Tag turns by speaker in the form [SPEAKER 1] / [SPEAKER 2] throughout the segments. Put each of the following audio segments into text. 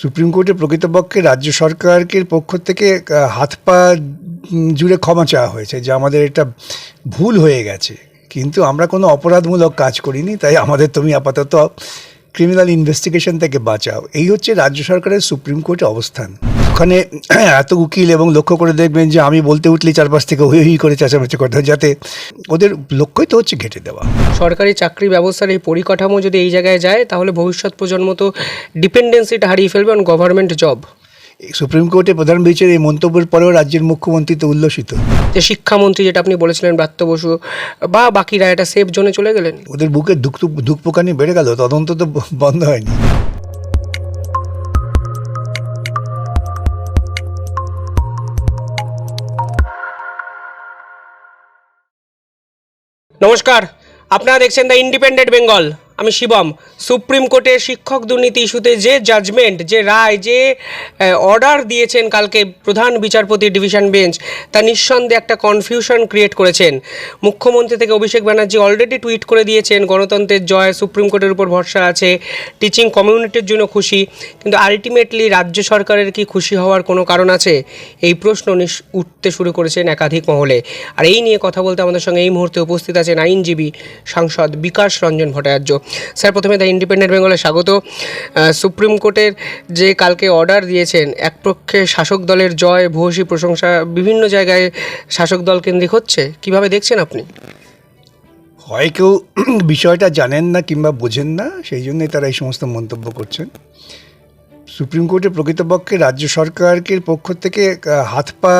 [SPEAKER 1] Supreme কোর্টে প্রকৃতপক্ষে রাজ্য সরকারকে পক্ষ থেকে হাত পা জুড়ে ক্ষমা চাওয়া হয়েছে যে আমাদের এটা ভুল হয়ে গেছে। কিন্তু আমরা কোনো অপরাধমূলক কাজ করিনি, তাই আমাদের তুমি আপাতত ক্রিমিনাল ইনভেস্টিগেশন থেকে বাঁচাও। এই হচ্ছে রাজ্য সরকারের সুপ্রিম কোর্টে অবস্থান। ওখানে এত উকিল এবং লক্ষ্য করে দেখবেন যে আমি বলতে উঠলেই চারপাশ থেকে হই হই করে চেঁচামেচি করতে যাতে ওদের লক্ষ্যই তো হচ্ছে ঘেটে দেওয়া।
[SPEAKER 2] সরকারি চাকরি ব্যবস্থার এই পরিকাঠামো যদি এই জায়গায় যায় তাহলে ভবিষ্যৎ প্রজন্ম তো ডিপেন্ডেন্সিটা হারিয়ে ফেলবে অন গভর্নমেন্ট জব
[SPEAKER 1] সুপ্রিম কোর্টে প্রধান বিচারের এই মন্তব্যের পরেও রাজ্যের মুখ্যমন্ত্রী তো উল্লসিত।
[SPEAKER 2] যে শিক্ষামন্ত্রী যেটা আপনি বলেছিলেন ব্রাত্য বসু বা বাকিরা এটা সেফ জোনে চলে গেলেন?
[SPEAKER 1] ওদের বুকে দুঃখ দুঃখ পোকানি বেড়ে গেল তদন্ত তো বন্ধ হয়নি।
[SPEAKER 2] নমস্কার আপনারা দেখছেন দ্য ইন্ডিপেন্ডেন্ট বেঙ্গল আমি শিবম। সুপ্রিম কোর্টের শিক্ষক দুর্নীতি ইস্যুতে যে জাজমেন্ট যে রায়, যে অর্ডার দিয়েছেন কালকে প্রধান বিচারপতি ডিভিশন বেঞ্চ, তা নিঃসন্দেহে একটা কনফিউশন ক্রিয়েট করেছেন। মুখ্যমন্ত্রী থেকে অভিষেক ব্যানার্জি অলরেডি টুইট করে দিয়েছেন, গণতন্ত্রের জয়, সুপ্রিম কোর্টের উপর ভরসা আছে টিচিং কমিউনিটির জন্য খুশি, কিন্তু আলটিমেটলি রাজ্য সরকারের কি খুশি হওয়ার কোনো কারণ আছে? এই প্রশ্ন উঠতে শুরু করেছেন একাধিক মহলে। আর এই নিয়ে কথা বলতে আমাদের সঙ্গে এই মুহূর্তে উপস্থিত আছেন আইনজীবী সাংসদ বিকাশ রঞ্জন ভট্টাচার্য। স্যার, প্রথমে দ্য ইন্ডিপেন্ডেন্ট বেঙ্গলে স্বাগত। সুপ্রিম কোর্টের যে কালকে অর্ডার দিয়েছেন এক পক্ষে শাসক দলের জয়, ভূয়সী প্রশংসা, বিভিন্ন জায়গায় শাসক দল কেন্দ্রিক হচ্ছে, কীভাবে দেখছেন আপনি?
[SPEAKER 1] হয় কেউ বিষয়টা জানেন না কিংবা বোঝেন না, সেই জন্যই তারা এই সমস্ত মন্তব্য করছেন। সুপ্রিম কোর্টে প্রকৃতপক্ষে রাজ্য সরকারকে পক্ষ থেকে হাত পা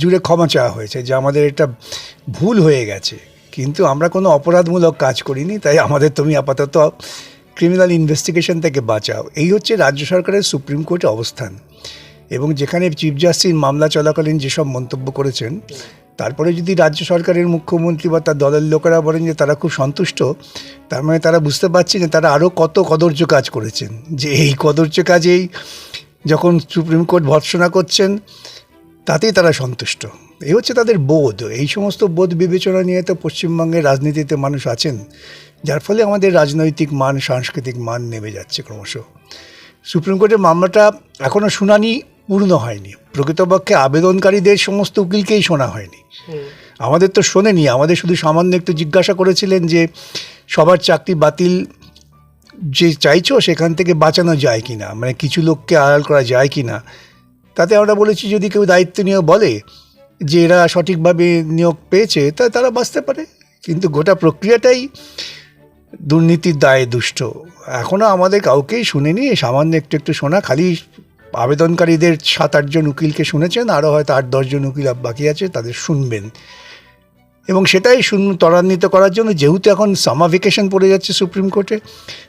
[SPEAKER 1] জুড়ে ক্ষমা চাওয়া হয়েছে, যে আমাদের এটা ভুল হয়ে গেছে। কিন্তু আমরা কোনো অপরাধমূলক কাজ করিনি, তাই আমাদের তুমি আপাতত ক্রিমিনাল ইনভেস্টিগেশন থেকে বাঁচাও। এই হচ্ছে রাজ্য সরকারের সুপ্রিম কোর্টে অবস্থান। এবং যেখানে চিফ জাস্টিস মামলা চলাকালীন যেসব মন্তব্য করেছেন, তারপরে যদি রাজ্য সরকারের মুখ্যমন্ত্রী বা তার দলের লোকেরা বলেন যে তারা খুব সন্তুষ্ট, তার মানে তারা বুঝতে পারছে যে তারা আরও কত কদর্য কাজ করেছেন। যে এই কদর্য কাজেই যখন সুপ্রিম কোর্ট ভর্সনা করছেন, তাতেই তারা সন্তুষ্ট। এই হচ্ছে তাদের বোধ। এই সমস্ত বোধ বিবেচনা নিয়ে তো পশ্চিমবঙ্গের রাজনীতিতে মানুষ আছেন যার ফলে আমাদের রাজনৈতিক মান সাংস্কৃতিক মান নেমে যাচ্ছে ক্রমশ। সুপ্রিম কোর্টের মামলাটা এখনও শুনানি পূর্ণ হয়নি। প্রকৃতপক্ষে আবেদনকারীদের সমস্ত উকিলকেই শোনা হয়নি। আমাদের তো শোনেনি আমাদের শুধু সামান্য একটু জিজ্ঞাসা করেছিলেন যে সবার চাকরি বাতিল যে চাইছো সেখান থেকে বাঁচানো যায় কি না মানে কিছু লোককে আড়াল করা যায় কি না তাতে আমরা বলেছি যদি কেউ দায়িত্ব নিয়ে বলে যে এরা সঠিকভাবে নিয়োগ পেয়েছে, তা তারা বাঁচতে পারে। কিন্তু গোটা প্রক্রিয়াটাই দুর্নীতির দায়ে দুষ্ট। এখনও আমাদের কাউকেই শুনেনি, সামান্য একটু একটু শোনা, খালি আবেদনকারীদের সাত আটজন উকিলকে শুনেছেন, আরও হয়তো আট দশজন উকিল বাকি আছে, তাদের শুনবেন। এবং সেটাই শুন, ত্বরান্বিত করার জন্য, যেহেতু এখন সামার ভেকেশন পড়ে যাচ্ছে সুপ্রিম কোর্টে,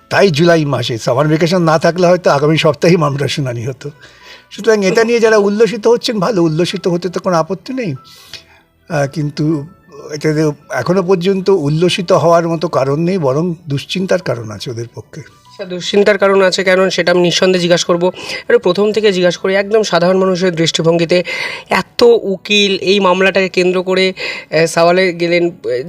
[SPEAKER 1] তাই জুলাই মাসে, সামার ভেকেশন না থাকলে হয়তো আগামী সপ্তাহেই মামলা শুনানি হতো। সুতরাং এটা নিয়ে যারা উল্লসিত হচ্ছেন, ভালো, উল্লসিত হতে তো কোনো আপত্তি নেই। কিন্তু এটাতে এখনও পর্যন্ত উল্লসিত হওয়ার মতো কারণ নেই, বরং দুশ্চিন্তার কারণ আছে ওদের পক্ষে।
[SPEAKER 2] স্যার দুশ্চিন্তার কারণ আছে কেন? সেটা আমি নিঃসন্দেহে জিজ্ঞাসা করব। এবার প্রথম থেকে জিজ্ঞাসা করি, একদম সাধারণ মানুষের দৃষ্টিভঙ্গিতে এত উকিল এই মামলাটাকে কেন্দ্র করে সওয়ালে গেলেন,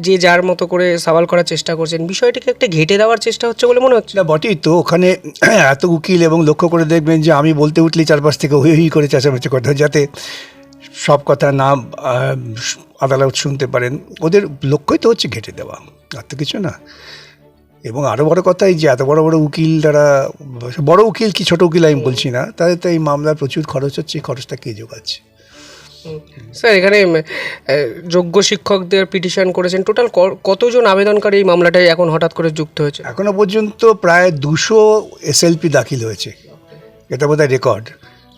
[SPEAKER 2] যে যার মতো করে সওয়াল করার চেষ্টা করছেন, বিষয়টিকে একটা ঘেটে দেওয়ার চেষ্টা হচ্ছে বলে মনে হচ্ছে।
[SPEAKER 1] বটেই তো, ওখানে এত উকিল এবং লক্ষ্য করে দেখবেন যে আমি বলতে উঠলেই চারপাশ থেকে হই হই করে চেঁচামেচি করতে যাতে সব কথা না আদালত শুনতে পারেন। ওদের লক্ষ্যই তো হচ্ছে ঘেটে দেওয়া, আর তো কিছু না। এবং আরও বড় কথা এই যে এত বড় বড় উকিল তারা বড় উকিল কি ছোট উকিল আমি বলছি না তাদের তো এই মামলার প্রচুর খরচ হচ্ছে এই খরচটা কে যোগাচ্ছে
[SPEAKER 2] স্যার এখানে যোগ্য শিক্ষকদের পিটিশন করেছেন। টোটাল কতজন আবেদনকারী এই মামলাটায় এখন হঠাৎ করে যুক্ত হয়েছে?
[SPEAKER 1] এখনও পর্যন্ত প্রায় দুশো এসএলপি দাখিল হয়েছে। এটা বোধহয় রেকর্ড।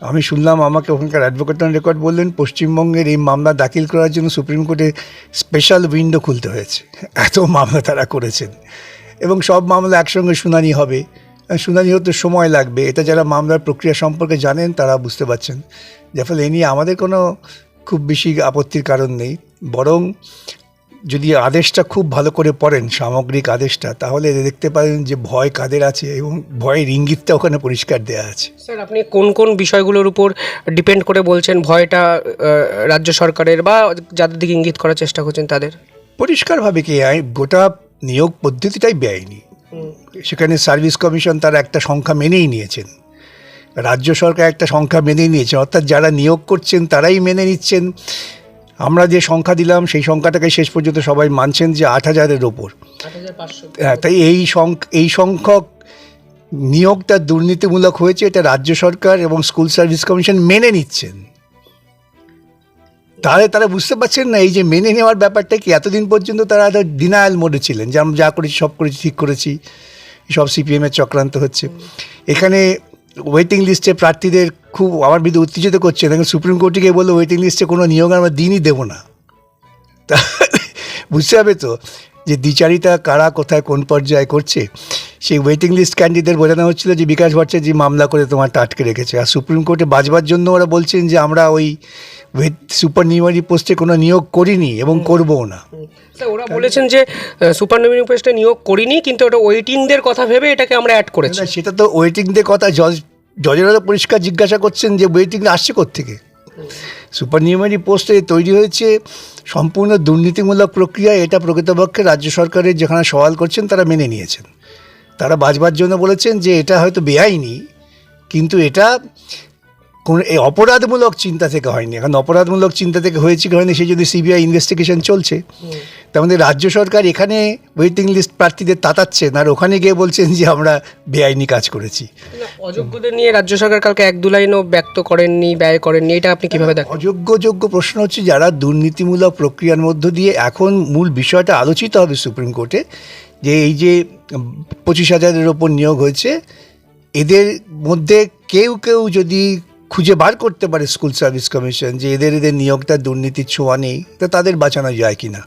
[SPEAKER 1] আমি শুনলাম আমাকে ওখানকার অ্যাডভোকেট রেকর্ড বললেন পশ্চিমবঙ্গের এই মামলা দাখিল করার জন্য সুপ্রিম কোর্টে স্পেশাল উইন্ডো খুলতে হয়েছে। এত মামলা তারা করেছেন। এবং সব মামলা একসঙ্গে শুনানি হবে। শুনানি হতে সময় লাগবে। এটা যারা মামলার প্রক্রিয়া সম্পর্কে জানেন তারা বুঝতে পারছেন। যার ফলে এ নিয়ে আমাদের কোনো খুব বেশি আপত্তির কারণ নেই। বরং যদি আদেশটা খুব ভালো করে পড়েন সামগ্রিক আদেশটা তাহলে দেখতে পারেন যে ভয় কাদের আছে এবং ভয়ের ইঙ্গিতটা ওখানে পরিষ্কার দেওয়া আছে।
[SPEAKER 2] স্যার আপনি কোন কোন বিষয়গুলোর উপর ডিপেন্ড করে বলছেন? ভয়টা রাজ্য সরকারের বা যাদের দিকে ইঙ্গিত করার চেষ্টা করছেন তাদের?
[SPEAKER 1] পরিষ্কারভাবে কি আই গোটা নিয়োগ পদ্ধতিটাই ব্যয়নি সেখানে সার্ভিস কমিশন তার একটা সংখ্যা মেনেই নিয়েছেন। রাজ্য সরকার একটা সংখ্যা মেনে নিয়েছে অর্থাৎ যারা নিয়োগ করছেন তারাই মেনে নিচ্ছেন। আমরা যে সংখ্যা দিলাম সেই সংখ্যাটাকে শেষ পর্যন্ত সবাই মানছেন যে আট হাজারের ওপর। হ্যাঁ তাই এই এই সংখ্যক নিয়োগটা দুর্নীতিমূলক হয়েছে এটা রাজ্য সরকার এবং স্কুল সার্ভিস কমিশন মেনে নিচ্ছেন। তাহলে তারা বুঝতে পারছেন না, এই যে মেনে নেওয়ার ব্যাপারটা কি? এতদিন পর্যন্ত তারা ডিনায়াল মোডে ছিলেন, যে আমরা যা করেছি সব করেছি, ঠিক করেছি, সব সিপিএমের চক্রান্ত হচ্ছে। এখানে ওয়েটিং লিস্টে প্রার্থীদের খুব, আমার বিরুদ্ধে উত্তেজিত করছে, দেখুন সুপ্রিম কোর্টে গিয়ে বলল ওয়েটিং লিস্টে কোনো নিয়োগ আমরা দিনই দেবো না। তা বুঝতে হবে তো, যে দ্বিচারিতা কারা কোথায় কোন পর্যায়ে করছে? সেই ওয়েটিং লিস্ট ক্যান্ডিডেট বোঝানো হচ্ছিল যে বিকাশ ভট্টাচার্য মামলা করে তোমার আটকে রেখেছে। আর সুপ্রিম কোর্টে বাজবার জন্য ওরা বলছেন যে আমরা ওই সুপার নিউমারি পোস্টে কোনো নিয়োগ করিনি এবং করবও না।
[SPEAKER 2] ওরা বলেছেন যে সুপার নোমিনি পোস্টে নিয়োগ করিনি কিন্তু ওটা ওয়েটিংদের কথা ভেবে এটাকে আমরা অ্যাড করেছি।
[SPEAKER 1] সেটা তো ওয়েটিংদের কথা। জজ জজেরা তো পরিষ্কার জিজ্ঞাসা করছেন যে ওয়েটিং আসছে থেকে সুপার নিউমারি পোস্টে তৈরি হয়েছে সম্পূর্ণ দুর্নীতিমূলক প্রক্রিয়া। এটা প্রকৃতপক্ষে রাজ্য সরকারের যেখানে সওয়াল করছেন তারা মেনে নিয়েছেন। তারা বাজবার জন্য বলেছেন যে এটা হয়তো বেআইনি কিন্তু এটা কোন এই অপরাধমূলক চিন্তা থেকে হয়নি। এখন অপরাধমূলক চিন্তা থেকে হয়েছে কি হয়নি সেই যদি সিবিআই ইনভেস্টিগেশন চলছে তার মধ্যে রাজ্য সরকার এখানে ওয়েটিং লিস্ট প্রার্থীদের তাতাচ্ছেন আর ওখানে গিয়ে বলছেন যে আমরা বেআইনি কাজ করেছি।
[SPEAKER 2] অযোগ্যদের নিয়ে রাজ্য সরকার কালকে এক দু লাইনও ব্যক্ত করেননি ব্যয় করেননি এটা আপনি কীভাবে দেখেন?
[SPEAKER 1] অযোগ্য যোগ্য প্রশ্ন হচ্ছে যারা দুর্নীতিমূলক প্রক্রিয়ার মধ্য দিয়ে এখন মূল বিষয়টা আলোচিত হবে সুপ্রিম কোর্টে যে এই যে পঁচিশ হাজারের ওপর নিয়োগ হয়েছে এদের মধ্যে কেউ কেউ যদি খুঁজে বার করতে পারে স্কুল সার্ভিস কমিশন যে এদের এদের নিয়োগটা দুর্নীতির ছোঁয়া নেই তা তাদের বাঁচানো যায় কি না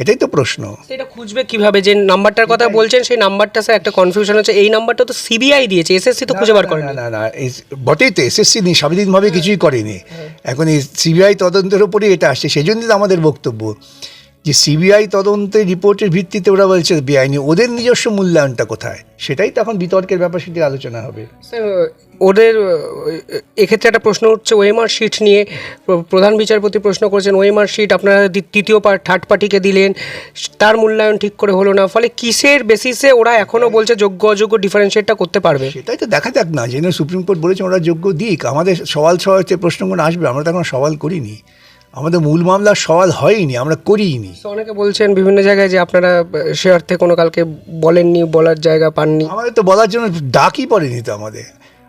[SPEAKER 1] এটাই তো প্রশ্ন।
[SPEAKER 2] সেটা খুঁজবে কীভাবে? যে নাম্বারটার কথা বলছেন সেই নাম্বারটা স্যার একটা কনফিউশন হচ্ছে। এই নাম্বারটা তো সিবিআই দিয়েছে এসএসসি তো খুঁজে বার করে
[SPEAKER 1] না না না বটেই তো এসএসসি নেই স্বাধীনভাবে কিছুই করেনি। এখন এই সিবিআই তদন্তের উপরেই এটা আসছে সেই জন্যই তো আমাদের বক্তব্য। যে সিবিআই তদন্তের রিপোর্টের ভিত্তিতে ওরা বলছে বেআইনি ওদের নিজস্ব মূল্যায়নটা কোথায়? সেটাই তো এখন বিতর্কের ব্যাপার সেটি আলোচনা হবে।
[SPEAKER 2] ওদের এক্ষেত্রে একটা প্রশ্ন উঠছে ওএমআর শিট নিয়ে প্রধান বিচারপতি প্রশ্ন করেছেন ওএমআর শিট আপনারা তৃতীয় পার্ট থার্ড পার্টিকে দিলেন তার মূল্যায়ন ঠিক করে হলো না ফলে কিসের বেসিসে ওরা এখনও বলছে যোগ্য অযোগ্য ডিফারেন্সিয়েটটা করতে পারবে?
[SPEAKER 1] সেটাই তো দেখা যাক না যেন সুপ্রিম কোর্ট বলেছে ওরা যোগ্য দিক আমাদের সওয়াল সহায়তে প্রশ্নগুলো আসবে আমরা তো এখন সওয়াল করিনি। আমাদের মূল মামলার সওয়াল হয়নি আমরা করিনি
[SPEAKER 2] তো অনেকে বলছেন বিভিন্ন জায়গায় যে আপনারা সে অর্থে কোনো কালকে বলেননি বলার জায়গা পাননি।
[SPEAKER 1] আমাদের তো বলার জন্য ডাকই পড়েনি তো আমাদের।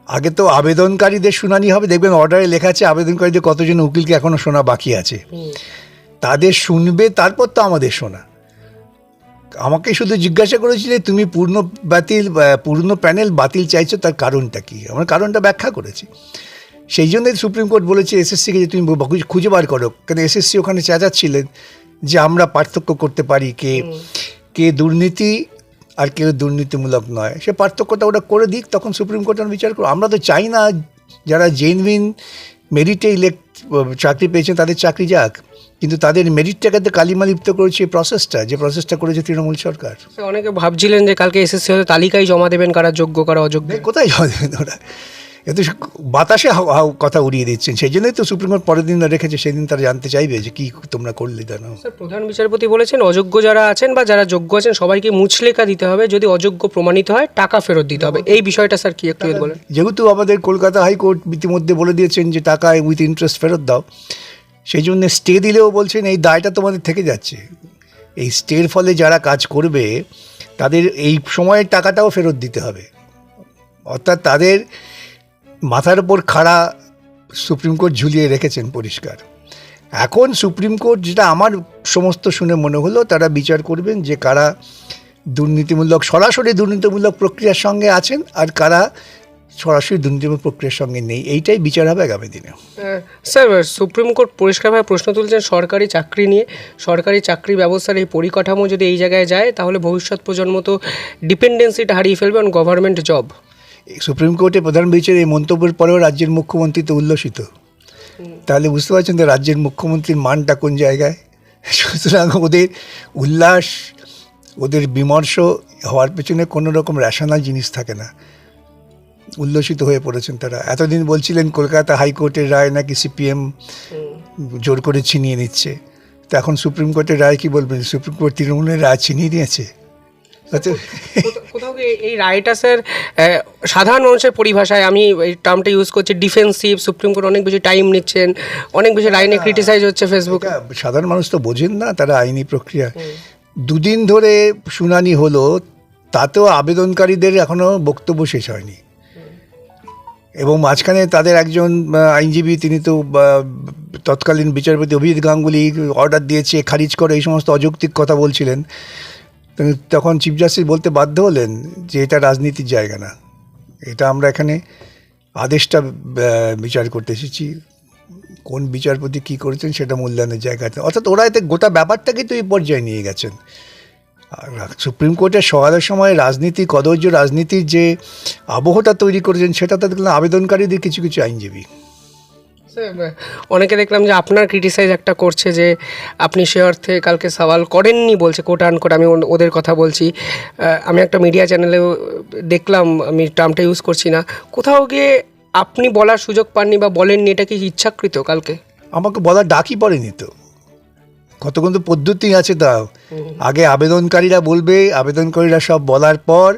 [SPEAKER 1] আগে তো আবেদনকারীদের শুনানি হবে দেখবেন অর্ডারে লেখা আছে আবেদনকারীদের কতজন উকিলকে এখনও শোনা বাকি আছে। তাদের শুনবে তারপর তো আমাদের শোনা। আমাকে শুধু জিজ্ঞাসা করেছিলে তুমি পূর্ণ বাতিল পূর্ণ প্যানেল বাতিল চাইছো তার কারণটা কি? আমার কারণটা ব্যাখ্যা করেছি। সেই জন্যই সুপ্রিম কোর্ট বলেছে এসএসসিকে যে তুমি খুঁজে- খুঁজে বার করো কেন এসএসসি ওখানে চেঁচাচ্ছিলেন যে আমরা পার্থক্য করতে পারি কে? কে দুর্নীতি আর কেউ দুর্নীতিমূলক নয়। সে পার্থক্যটা ওটা করে দিক তখন সুপ্রিম কোর্ট বিচার করো আমরা তো চাই না যারা জেনুইন মেরিটে ইলেক্ট চাকরি পেয়েছেন তাদের চাকরি যাক। কিন্তু তাদের মেরিটটাকে তো কালিমা লিপ্ত করেছে এই প্রসেসটা যে প্রসেসটা করেছে তৃণমূল সরকার।
[SPEAKER 2] অনেকে ভাবছিলেন যে কালকে এসএসসি হয়তো তালিকায় জমা দেবেন কারা যোগ্য কারা অযোগ্য।
[SPEAKER 1] কোথায় জমা দেবেন ওরা? এ তো বাতাসে হাওয়া- কথা উড়িয়ে দিচ্ছেন। সেই জন্যই তো সুপ্রিম কোর্ট পরের দিন রেখেছে সেদিন তারা জানতে চাইবে যে কি তোমরা করলে
[SPEAKER 2] স্যার প্রধান বিচারপতি বলেছেন অযোগ্য যারা আছেন বা যারা যোগ্য আছেন সবাইকে মুচলেখা দিতে হবে। যদি অযোগ্য প্রমাণিত হয় টাকা ফেরত দিতে হবে। এই বিষয়টা স্যার কি একটু বলেন।
[SPEAKER 1] যেহেতু আমাদের কলকাতা হাইকোর্ট ইতিমধ্যে বলে দিয়েছেন যে টাকা উইথ ইন্টারেস্ট ফেরত দাও সেই জন্য স্টে দিলেও বলছেন এই দায়টা তোমাদের থেকে যাচ্ছে। এই স্টের ফলে যারা কাজ করবে তাদের এই সময়ের টাকাটাও ফেরত দিতে হবে। অর্থাৎ তাদের মাথার উপর খাড়া সুপ্রিম কোর্ট ঝুলিয়ে রেখেছেন পরিষ্কার। এখন সুপ্রিম কোর্ট যেটা আমার সমস্ত শুনে মনে হলো, তারা বিচার করবেন যে কারা দুর্নীতিমূলক, সরাসরি দুর্নীতিমূলক প্রক্রিয়ার সঙ্গে আছেন আর কারা সরাসরি দুর্নীতিমূলক প্রক্রিয়ার সঙ্গে নেই। এইটাই বিচার হবে আগামী দিনে।
[SPEAKER 2] স্যার সুপ্রিম কোর্ট পরিষ্কারভাবে প্রশ্ন তুলছেন সরকারি চাকরি নিয়ে। সরকারি চাকরি ব্যবস্থার এই পরিকাঠামো যদি এই জায়গায় যায়, তাহলে ভবিষ্যৎ প্রজন্ম তো ডিপেন্ডেন্সিটা হারিয়ে ফেলবে অন গভর্নমেন্ট জব
[SPEAKER 1] সুপ্রিম কোর্টে প্রধান বিচারের এই মন্তব্যের পরেও রাজ্যের মুখ্যমন্ত্রী তো উল্লসিত। তাহলে বুঝতে পারছেন তো রাজ্যের মুখ্যমন্ত্রীর মানটা কোন জায়গায়? সুতরাং ওদের উল্লাস ওদের বিমর্ষ হওয়ার পেছনে কোনো রকম রেশনাল জিনিস থাকে না। উল্লসিত হয়ে পড়েছেন তারা। এতদিন বলছিলেন কলকাতা হাইকোর্টের রায় নাকি সিপিএম জোর করে ছিনিয়ে নিচ্ছে। তো এখন সুপ্রিম কোর্টের রায় কি বলবেন? সুপ্রিম কোর্ট তৃণমূলের রায় ছিনিয়ে নিয়েছে?
[SPEAKER 2] এই আহ, সাধারণ মানুষের পরিভাষায় আমি এই টার্মটা ইউজ করছি ডিফেন্সিভ সুপ্রিম কোর্ট অনেক বেশি টাইম নিচ্ছেন অনেক বেশি নিয়ে ক্রিটিসাইজ হচ্ছে ফেসবুকে
[SPEAKER 1] সাধারণ মানুষ তো বোঝেন না তারা আইনি প্রক্রিয়া। দুদিন ধরে শুনানি হলো তাতেও আবেদনকারীদের এখনও বক্তব্য শেষ হয়নি। এবং মাঝখানে তাদের একজন আইনজীবী তিনি তো তৎকালীন বিচারপতি অভিজিৎ গাঙ্গুলি অর্ডার দিয়েছে খারিজ করে এই সমস্ত অযৌক্তিক কথা বলছিলেন। তখন চিফ জাস্টিস বলতে বাধ্য হলেন যে এটা রাজনীতির জায়গা না। এটা আমরা এখানে আদেশটা বিচার করতে এসেছি। কোন বিচারপতি কী করেছেন সেটা মূল্যায়নের জায়গাতে অর্থাৎ ওরা এতে গোটা ব্যাপারটাকে তো এই পর্যায়ে নিয়ে গেছেন। সুপ্রিম কোর্টের সওয়ালের সময় রাজনীতি কদর্য রাজনীতির যে আবহটা তৈরি করেছেন সেটা তো দেখলাম আবেদনকারীদের কিছু কিছু আইনজীবী।
[SPEAKER 2] অনেকে দেখলাম যে আপনার ক্রিটিসাইজ একটা করছে যে আপনি সে অর্থে কালকে সওয়াল করেননি বলছে কোট আন কোট আমি ওদের কথা বলছি। আমি একটা মিডিয়া চ্যানেলেও দেখলাম আমি টার্মটা ইউজ করছি না। কোথাও গিয়ে আপনি বলার সুযোগ পাননি বা বলেননি এটা কি ইচ্ছাকৃত কালকে?
[SPEAKER 1] আমাকে বলার ডাকই পড়েনি তো। কতক্ষণ তো পদ্ধতি আছে তা আগে আবেদনকারীরা বলবে আবেদনকারীরা সব বলার পর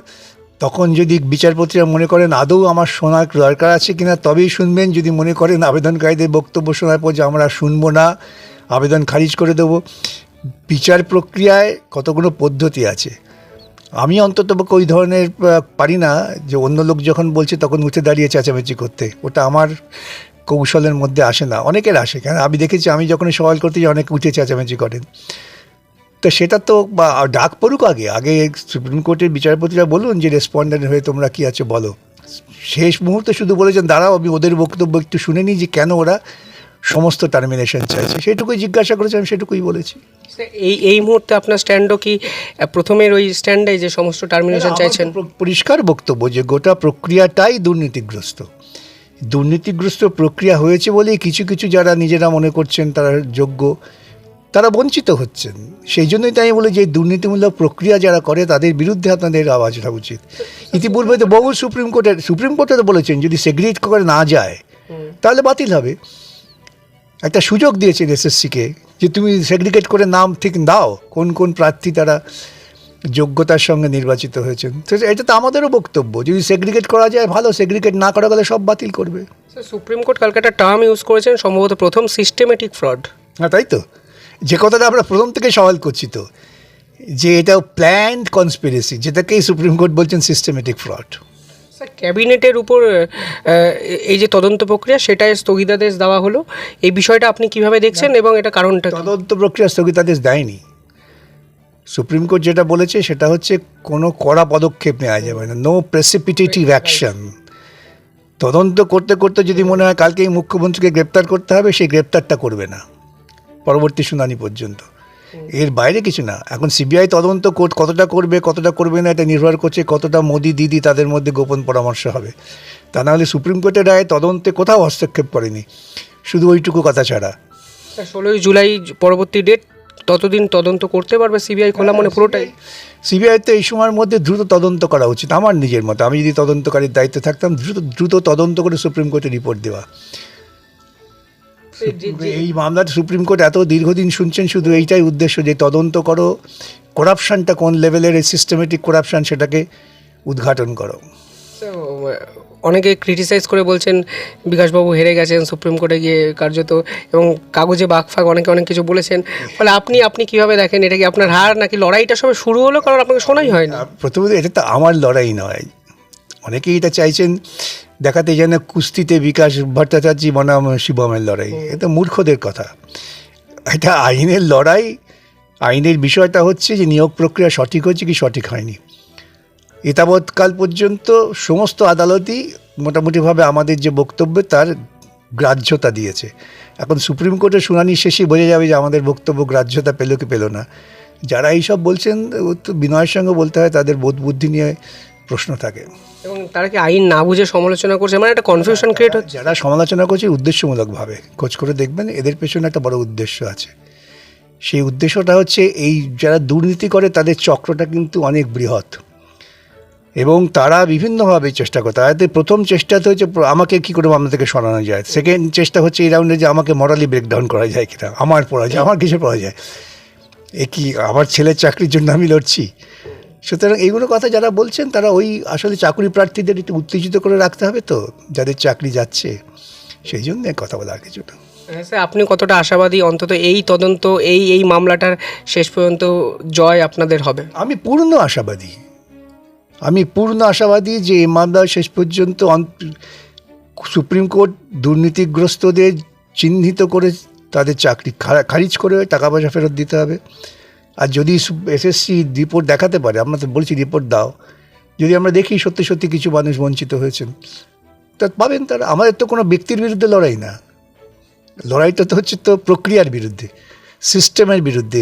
[SPEAKER 1] তখন যদি বিচারপতিরা মনে করেন আদৌ আমার শোনার দরকার আছে কিনা, তবেই শুনবেন। যদি মনে করেন আবেদনকারীদের বক্তব্য শোনার পর যে আমরা শুনব না, আবেদন খারিজ করে দেবো, বিচার প্রক্রিয়ায় কতগুলো পদ্ধতি আছে? আমি অন্ততপক্ষে ওই ধরনের পারি না যে অন্য লোক যখন বলছে তখন উঠে দাঁড়িয়ে চেঁচামেচি করতে। ওটা আমার কৌশলের মধ্যে আসে না। অনেকের আসে। কেন? আমি দেখেছি, আমি যখন সওয়াল করতে যাই, অনেকে উঠে চেঁচামেচি করেন। তো সেটা তো ডাক পড়ুক আগে। আগে সুপ্রিম কোর্টের বিচারপতিরা বলুন যে রেসপন্ডেন্ট হয়ে তোমরা কি আছে বলো। শেষ মুহূর্তে শুধু বলেছেন দাঁড়াও আমি ওদের বক্তব্য একটু শুনে নিই যে কেন ওরা সমস্ত টার্মিনেশন চাইছে। সেটুকুই জিজ্ঞাসা করেছে আমি সেটুকুই বলেছি।
[SPEAKER 2] এই এই মুহূর্তে আপনার স্ট্যান্ডও কি প্রথমের ওই স্ট্যান্ডে যে সমস্ত টার্মিনেশন চাইছেন?
[SPEAKER 1] পরিষ্কার বক্তব্য যে গোটা প্রক্রিয়াটাই দুর্নীতিগ্রস্ত। দুর্নীতিগ্রস্ত প্রক্রিয়া হয়েছে বলেই কিছু কিছু যারা নিজেরা মনে করছেন তারা যোগ্য। তারা বঞ্চিত হচ্ছেন। সেই জন্যই তাই বলি যে দুর্নীতিমূলক প্রক্রিয়া যারা করে তাদের বিরুদ্ধে আপনাদের আওয়াজ ওঠা উচিত। ইতিপূর্বে তো বহু সুপ্রিম কোর্টের সুপ্রিম কোর্টে তো বলেছেন যদি সেগ্রিগেট করে না যায় তাহলে বাতিল হবে। একটা সুযোগ দিয়েছেন এসএসসিকে যে তুমি সেগ্রিগেট করে নাম ঠিক দাও কোন কোন প্রার্থী তারা যোগ্যতার সঙ্গে নির্বাচিত হয়েছেন। তো এটা তো আমাদেরও বক্তব্য যদি সেগ্রিগেট করা যায় ভালো সেগ্রিগেট না করা গেলে সব বাতিল করবে।
[SPEAKER 2] সুপ্রিম কোর্ট কালকে একটা টার্ম ইউজ করেছেন সম্ভবত প্রথম সিস্টেমেটিক ফ্রড
[SPEAKER 1] হ্যাঁ তাই তো। যে কথাটা আমরা প্রথম থেকে সওয়াল করছি তো যে এটা প্ল্যান্ড কনস্পিরেসি যেটাকেই সুপ্রিম কোর্ট বলছেন সিস্টেমেটিক ফ্রড
[SPEAKER 2] স্যার ক্যাবিনেটের উপর এই যে তদন্ত প্রক্রিয়া সেটাই স্থগিতাদেশ দেওয়া হলো। এই বিষয়টা আপনি কীভাবে দেখছেন এবং এটা কারণটা
[SPEAKER 1] তদন্ত প্রক্রিয়া স্থগিতাদেশ দেয়নি। সুপ্রিম কোর্ট যেটা বলেছে সেটা হচ্ছে কোনো কড়া পদক্ষেপ নেওয়া যাবে না। নো প্রেসিপিটেটিভ অ্যাকশন তদন্ত করতে করতে যদি মনে হয় কালকেই মুখ্যমন্ত্রীকে গ্রেপ্তার করতে হবে সেই গ্রেপ্তারটা করবে না। পরবর্তী শুনানি পর্যন্ত। এর বাইরে কিছু না। এখন সিবিআই তদন্ত কোর্ট কতটা করবে কতটা করবে না এটা নির্ভর করছে কতটা মোদি দিদি তাদের মধ্যে গোপন পরামর্শ হবে। তা নাহলে সুপ্রিম কোর্টের রায় তদন্তে কোথাও হস্তক্ষেপ করেনি। শুধু ওইটুকু কথা ছাড়া।
[SPEAKER 2] ষোলোই জুলাই পরবর্তী ডেট ততদিন তদন্ত করতে পারবে সিবিআই খোলা মনে পুরোটাই?
[SPEAKER 1] সিবিআই তো এই সময়ের মধ্যে দ্রুত তদন্ত করা উচিত আমার নিজের মতো। আমি যদি তদন্তকারীর দায়িত্বে থাকতাম দ্রুত দ্রুত তদন্ত করে সুপ্রিম কোর্টে রিপোর্ট দেওয়া। এই মামলাটা সুপ্রিম কোর্ট এত দীর্ঘদিন শুনছেন শুধু এইটাই উদ্দেশ্য যে তদন্ত করো। করাপশানটা কোন লেভেলের এই সিস্টেমেটিক করাপশান সেটাকে উদ্ঘাটন করো।
[SPEAKER 2] অনেকে ক্রিটিসাইজ করে বলছেন বিকাশবাবু হেরে গেছেন সুপ্রিম কোর্টে গিয়ে কার্যত এবং কাগজে বাকফাক অনেকে অনেক কিছু বলেছেন। ফলে আপনি আপনি কীভাবে দেখেন এটা কি আপনার হার নাকি লড়াইটা সবে শুরু হলো? কারণ আপনাকে শোনাই হয়
[SPEAKER 1] না প্রথমত এটা তো আমার লড়াই নয়। অনেকেই এটা চাইছেন দেখাতে যেন কুস্তিতে বিকাশ ভট্টাচার্য বনাম শিবমের লড়াই। এটা মূর্খদের কথা। এটা আইনের লড়াই। আইনের বিষয়টা হচ্ছে যে নিয়োগ প্রক্রিয়া সঠিক হচ্ছে কি সঠিক হয়নি। এতাবৎকাল পর্যন্ত সমস্ত আদালতই মোটামুটিভাবে আমাদের যে বক্তব্য তার গ্রাহ্যতা দিয়েছে। এখন সুপ্রিম কোর্টের শুনানি শেষে বোঝা যাবে যে আমাদের বক্তব্য গ্রাহ্যতা পেল কি পেল না। যারা এইসব বলছেন তো বিনয়ের সঙ্গে বলতে হয় তাদের বোধ বুদ্ধি নিয়ে প্রশ্ন থাকে।
[SPEAKER 2] এবং তারা কি আইন না বুঝে সমালোচনা করছে? মানে একটা কনফিউশন ক্রিয়েট হচ্ছে।
[SPEAKER 1] যারা সমালোচনা করছে উদ্দেশ্যমূলকভাবে। খোঁজ করে দেখবেন এদের পেছনে একটা বড় উদ্দেশ্য আছে। সেই উদ্দেশ্যটা হচ্ছে এই যারা দুর্নীতি করে তাদের চক্রটা কিন্তু অনেক বৃহৎ। এবং তারা বিভিন্নভাবে চেষ্টা করে। তাদের প্রথম চেষ্টাতে হচ্ছে আমাকে কী করে মামলা থেকে সরানো যায়। সেকেন্ড চেষ্টা হচ্ছে এই রাউন্ডে যে আমাকে মরালি ব্রেকডাউন করা যায় কিনা। আমার পড়া যায় আমার কিছু পড়া যায়। এ কি আমার ছেলের চাকরির জন্য আমি লড়ছি? সুতরাং এইগুলো কথা যারা বলছেন তারা ওই আসলে চাকরি প্রার্থীদের একটু উত্তেজিত করে রাখতে হবে তো যাদের চাকরি যাচ্ছে। সেই জন্য কথা বলা আর কিছু না।
[SPEAKER 2] হ্যাঁ, স্যার আপনি কতটা আশাবাদী? অন্তত এই তদন্ত এই এই মামলাটার শেষ পর্যন্ত জয় আপনাদের হবে।
[SPEAKER 1] আমি পূর্ণ আশাবাদী। আমি পূর্ণ আশাবাদী যে এই মামলা শেষ পর্যন্ত সুপ্রিম কোর্ট দুর্নীতিগ্রস্তদের চিহ্নিত করে তাদের চাকরি খারিজ করে টাকা পয়সা ফেরত দিতে হবে। আর যদি এসএসসি রিপোর্ট দেখাতে পারে, আমরা তো বলছি রিপোর্ট দাও। যদি আমরা দেখি সত্যি সত্যি কিছু মানুষ বঞ্চিত হয়েছেন, তা পাবেন তারা। আমাদের তো কোনো ব্যক্তির বিরুদ্ধে লড়াই না। লড়াইটা তো হচ্ছে তো প্রক্রিয়ার বিরুদ্ধে, সিস্টেমের বিরুদ্ধে,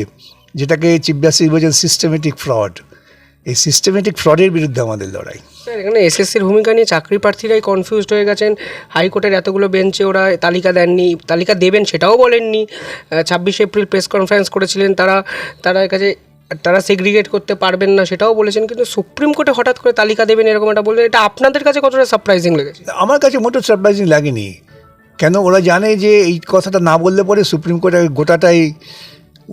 [SPEAKER 1] যেটাকে জাস্টিস বলছেন সিস্টেমেটিক ফ্রড এই সিস্টেমেটিক ফ্রডের বিরুদ্ধে আমাদের লড়াই।
[SPEAKER 2] স্যার, এখানে এসএসসির ভূমিকা নিয়ে চাকরি প্রার্থীরাই কনফিউজড হয়ে গেছেন। হাইকোর্টের এতগুলো বেঞ্চে ওরা তালিকা দেননি, তালিকা দেবেন সেটাও বলেননি। ছাব্বিশে এপ্রিল প্রেস কনফারেন্স করেছিলেন তারা তারা কাছে, তারা সেগ্রিগেট করতে পারবেন না সেটাও বলেছেন, কিন্তু সুপ্রিম কোর্টে হঠাৎ করে তালিকা দেবেন এরকম একটা বললেন, এটা আপনাদের কাছে কতটা সারপ্রাইজিং লেগেছে?
[SPEAKER 1] আমার কাছে মোটর সারপ্রাইজিং লাগেনি। কেন? ওরা জানে যে এই কথাটা না বললে পরে সুপ্রিম কোর্ট গোটাটাই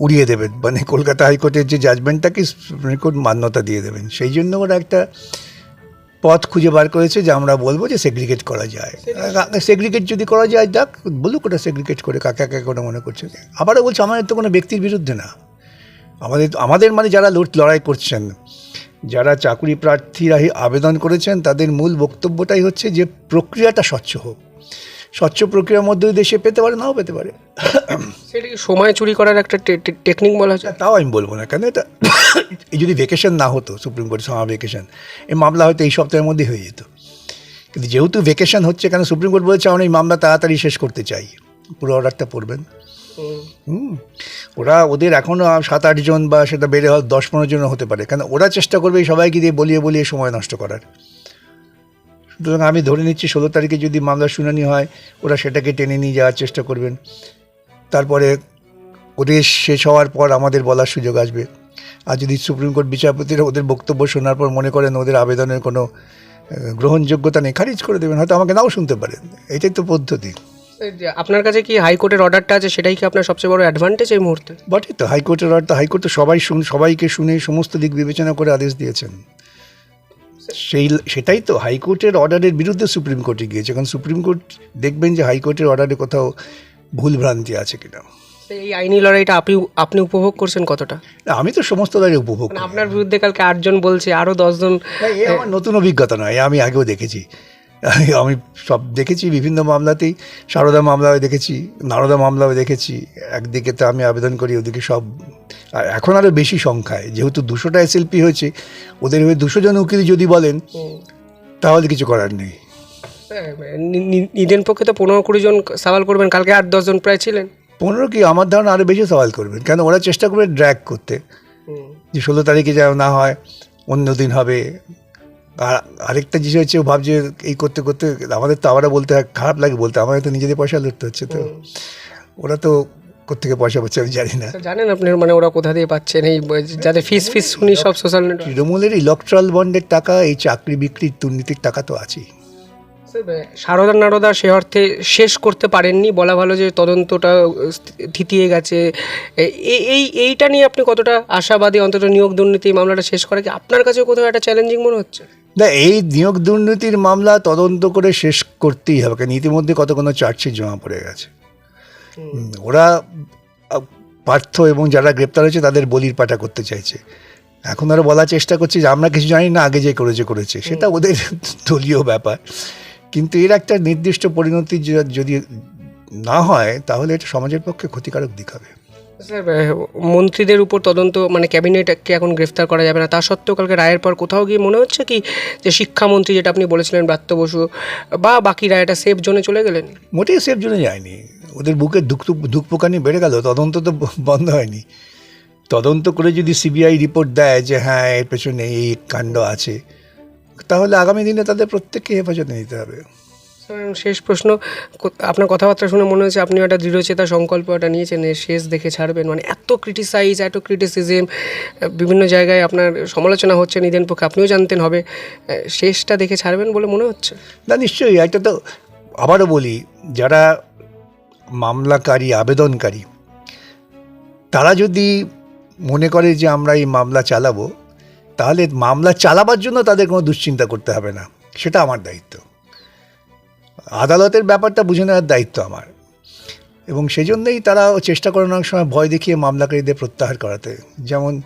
[SPEAKER 1] উড়িয়ে দেবেন। মানে কলকাতা হাইকোর্টের যে জাজমেন্টটাকে সুপ্রিম কোর্ট মান্যতা দিয়ে দেবেন। সেই জন্য ওরা একটা পথ খুঁজে বার করেছে যে আমরা বলব যে সেগ্রিগেট করা যায়। সেগ্রিগেট যদি করা যায় যাক বলুক ওটা সেগ্রিগেট করে কাকে কাকে করে মনে করছে। আবারও বলছে আমাদের তো কোনো ব্যক্তির বিরুদ্ধে না। আমাদের আমাদের মানে যারা লড়- লড়াই করছেন যারা চাকরি প্রার্থীরা আবেদন করেছেন তাদের মূল বক্তব্যটাই হচ্ছে যে প্রক্রিয়াটা স্বচ্ছ হোক। স্বচ্ছ প্রক্রিয়ার মধ্যে দেশে পেতে পারে নাও পেতে পারে।
[SPEAKER 2] সময় চুরি করার একটা টেকনিক বলা হচ্ছে
[SPEAKER 1] তাও আমি বলব না কেন এটা যদি ভেকেশন না হতো সুপ্রিম কোর্টের সামার ভেকেশন এই মামলা হয়তো এই সপ্তাহের মধ্যে হয়ে যেত। কিন্তু যেহেতু ভেকেশন হচ্ছে কেন সুপ্রিম কোর্ট বলেছে আমরা এই মামলা তাড়াতাড়ি শেষ করতে চাই। পুরো অর্ডারটা পড়বেন।
[SPEAKER 2] হুম।
[SPEAKER 1] ওরা ওদের এখনও সাত আট জন বা সেটা বেড়ে হয় দশ পনেরো জন হতে পারে। কেন ওরা চেষ্টা করবে সবাইকে দিয়ে বলিয়ে বলিয়ে সময় নষ্ট করার। সুতরাং আমি ধরে নিচ্ছি ষোলো তারিখে যদি মামলার শুনানি হয় ওরা সেটাকে টেনে নিয়ে যাওয়ার চেষ্টা করবেন। তারপরে ওদের শেষ হওয়ার পর আমাদের বলার সুযোগ আসবে। আর যদি সুপ্রিম কোর্ট বিচারপতিরা ওদের বক্তব্য শোনার পর মনে করেন ওদের আবেদনের কোনো গ্রহণযোগ্যতা নেই খারিজ করে দেবেন হয়তো আমাকে নাও শুনতে পারেন। এটাই তো পদ্ধতি।
[SPEAKER 2] আপনার কাছে কি হাইকোর্টের অর্ডারটা আছে? সেটাই কি আপনার সবচেয়ে বড় অ্যাডভান্টেজ এই মুহূর্তে?
[SPEAKER 1] বটে তো হাইকোর্টের অর্থ হাইকোর্ট তো সবাই শুন সবাইকে শুনে সমস্ত দিক বিবেচনা করে আদেশ দিয়েছেন। সেই সেটাই তো হাইকোর্টের অর্ডারের বিরুদ্ধে সুপ্রিম কোর্টে গিয়েছে কারণ সুপ্রিম কোর্ট দেখবেন যে হাইকোর্টের অর্ডারে কোথাও ভুল ভ্রান্তি আছে কিনা।
[SPEAKER 2] এই আইনি লড়াইটা আপনি আপনি উপভোগ করছেন কতটা?
[SPEAKER 1] আমি তো সমস্ত লড়াই উপভোগ
[SPEAKER 2] মানে আপনার বিরুদ্ধে কালকে আটজন বলছে আরও দশজন
[SPEAKER 1] এ আমার নতুন অভিজ্ঞতা নয় আমি আগেও দেখেছি। আমি- সব দেখেছি বিভিন্ন মামলাতেই সারদা মামলাও দেখেছি নারদা মামলাও দেখেছি একদিকে তো আমি আবেদন করি ওদিকে সব আর এখন আরও বেশি সংখ্যায় যেহেতু দুশোটা এসএলপি হয়েছে ওদের হয়ে দুশো জন উকিল যদি বলেন তাহলে কিছু করার নেই।
[SPEAKER 2] নি- নি- নিদেন পক্ষে তো পনেরো কুড়ি জন সওয়াল করবেন কালকে আট দশজন প্রায় ছিলেন।
[SPEAKER 1] পনেরো কি আমার ধারণা আরও বেশি সওয়াল করবেন। কেন ওরা চেষ্টা করবে ড্র্যাগ করতে। যে ষোলো তারিখে যেন না হয় অন্য দিন হবে। আর আরেকটা জিনিস হচ্ছে ও ভাবছে এই করতে করতে আমাদের তো আবারও বলতে হয় খারাপ লাগে বলতে আমাদের তো নিজেদের পয়সা লুটতে হচ্ছে তো। ওরা তো কোথেকে পয়সা পাচ্ছে আমি জানি না।
[SPEAKER 2] জানেন আপনি মানে ওরা কোথা দিয়ে পাচ্ছেন? এই যাদের ফিস ফিস শুনি সব সোশ্যাল
[SPEAKER 1] তৃণমূলের ইলেকট্রাল বন্ডের টাকা এই চাকরি বিক্রির দুর্নীতির টাকা তো আছেই।
[SPEAKER 2] সারদা নারদা সে অর্থে শেষ করতে পারেননি বলা ভালো যে তদন্তটা থিতিয়ে গেছে। এই এই এইটা নিয়ে আপনি কতটা আশাবাদী? অন্তত নিয়োগ দুর্নীতি মামলাটা শেষ করা কি আপনার কাছেও কোথাও একটা চ্যালেঞ্জিং মনে হচ্ছে?
[SPEAKER 1] না এই নিয়োগ দুর্নীতির মামলা তদন্ত করে শেষ করতেই হবে কারণ ইতিমধ্যে কত কোনো চার্জশিট জমা পড়ে গেছে। ওরা পার্থ এবং যারা গ্রেপ্তার হয়েছে তাদের বলির পাটা করতে চাইছে। এখন ওরা বলার চেষ্টা করছে যে আমরা কিছু জানি না আগে যে করেছে করেছে। সেটা ওদের দলীয় ব্যাপার। কিন্তু এর একটা নির্দিষ্ট পরিণতি যদি না হয় তাহলে এটা সমাজের পক্ষে ক্ষতিকারক দিক হবে।
[SPEAKER 2] স্যার মন্ত্রীদের উপর তদন্ত মানে ক্যাবিনেটকে এখন গ্রেফতার করা যাবে না। তা সত্ত্বেও কালকে রায়ের পর কোথাও গিয়ে মনে হচ্ছে কি যে শিক্ষামন্ত্রী যেটা আপনি বলেছিলেন ব্রাত্য বসু বা বাকি রায়টা সেফ জোনে চলে গেলেন?
[SPEAKER 1] মোটেই সেফ জোনে যায়নি। ওদের বুকে দুঃখ দুঃখ পোকানি বেড়ে গেল তদন্ত তো বন্ধ হয়নি। তদন্ত করে যদি সিবিআই রিপোর্ট দেয় যে হ্যাঁ এর পেছনে এই কাণ্ড আছে তাহলে আগামী দিনে তাদের প্রত্যেককে হেফাজতে নিতে হবে।
[SPEAKER 2] শেষ প্রশ্ন আপনার কথাবার্তা শুনে মনে হচ্ছে আপনি একটা দৃঢ়চেতা সংকল্প একটা নিয়েছেন শেষ দেখে ছাড়বেন। মানে এত ক্রিটিসাইজ এত ক্রিটিসিজম বিভিন্ন জায়গায় আপনার সমালোচনা হচ্ছে নিদেন পক্ষে আপনিও জানতেন হবে। শেষটা দেখে ছাড়বেন বলে মনে হচ্ছে?
[SPEAKER 1] না নিশ্চয়ই একটা তো আবারও বলি যারা মামলাকারী আবেদনকারী তারা যদি মনে করে যে আমরা এই মামলা চালাবো তাহলে মামলা চালাবার জন্য তাদের কোনো দুশ্চিন্তা করতে হবে না। সেটা আমার দায়িত্ব। আদালতের ব্যাপারটা বুঝে নেওয়ার দায়িত্ব আমার। এবং সেই জন্যই তারা চেষ্টা করেন অনেক সময় ভয় দেখিয়ে মামলাকারীদের প্রত্যাহার করাতে। যেমন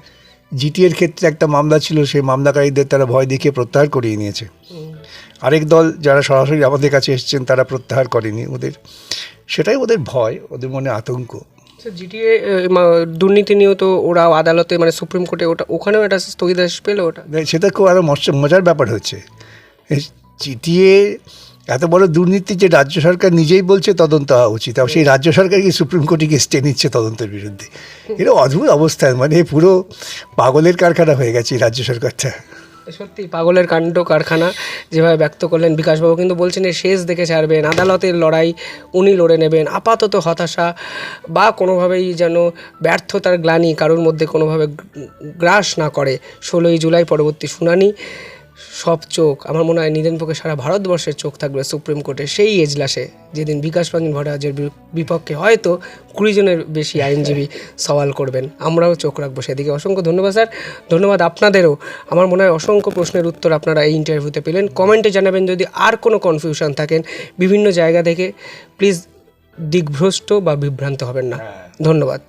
[SPEAKER 1] জিটিএর ক্ষেত্রে একটা মামলা ছিল, সেই মামলাকারীদের তারা ভয় দেখিয়ে প্রত্যাহার করিয়ে নিয়েছে। আরেক দল যারা সরাসরি আমাদের কাছে এসেছেন, তারা প্রত্যাহার করেনি ওদের। সেটাই ওদের ভয়, ওদের মনে আতঙ্ক।
[SPEAKER 2] জিটিএ দুর্নীতি নিয়েও তো ওরা আদালতে মানে সুপ্রিম কোর্টে ওটা, ওখানেও একটা স্থগিতাদেশ পেল ওটা?
[SPEAKER 1] সেটা খুব আরও মজা- মজার ব্যাপার হচ্ছে। চিটিয়ে এত বড় দুর্নীতি যে রাজ্য সরকার নিজেই বলছে তদন্ত হওয়া উচিত আর সেই রাজ্য সরকার কি সুপ্রিম কোর্টে গিয়ে স্টে নিচ্ছে তদন্তের বিরুদ্ধে? এটা অদ্ভুত অবস্থা মানে পুরো পাগলের কারখানা হয়ে গেছে রাজ্য সরকারটা।
[SPEAKER 2] সত্যি, পাগলের কাণ্ড কারখানা যেভাবে ব্যক্ত করলেন বিকাশবাবু, কিন্তু বলছেন শেষ দেখে ছাড়বেন, আদালতের লড়াই উনি লড়ে নেবেন, আপাতত হতাশা বা কোনোভাবেই যেন ব্যর্থতার গ্লানি কারোর মধ্যে কোনোভাবে গ্রাস না করে। ষোলোই জুলাই পরবর্তী শুনানি সব চোখ আমার মনে হয় নিদেন পক্ষে সারা ভারতবর্ষের চোখ থাকবে সুপ্রিম কোর্টে। সেই এজলাসে যেদিন বিকাশ রঞ্জন ভট্টাচার্যের বিপক্ষে হয়তো কুড়ি জনের বেশি আইনজীবী সওয়াল করবেন। আমরাও চোখ রাখব সেদিকে। অসংখ্য ধন্যবাদ স্যার। ধন্যবাদ আপনাদেরও। আমার মনে হয় অসংখ্য প্রশ্নের উত্তর আপনারা এই ইন্টারভিউতে পেলেন। কমেন্টে জানাবেন যদি আর কোনো কনফিউশন থাকেন বিভিন্ন জায়গা থেকে প্লিজ দিগ্ভ্রষ্ট বা বিভ্রান্ত হবেন না। ধন্যবাদ।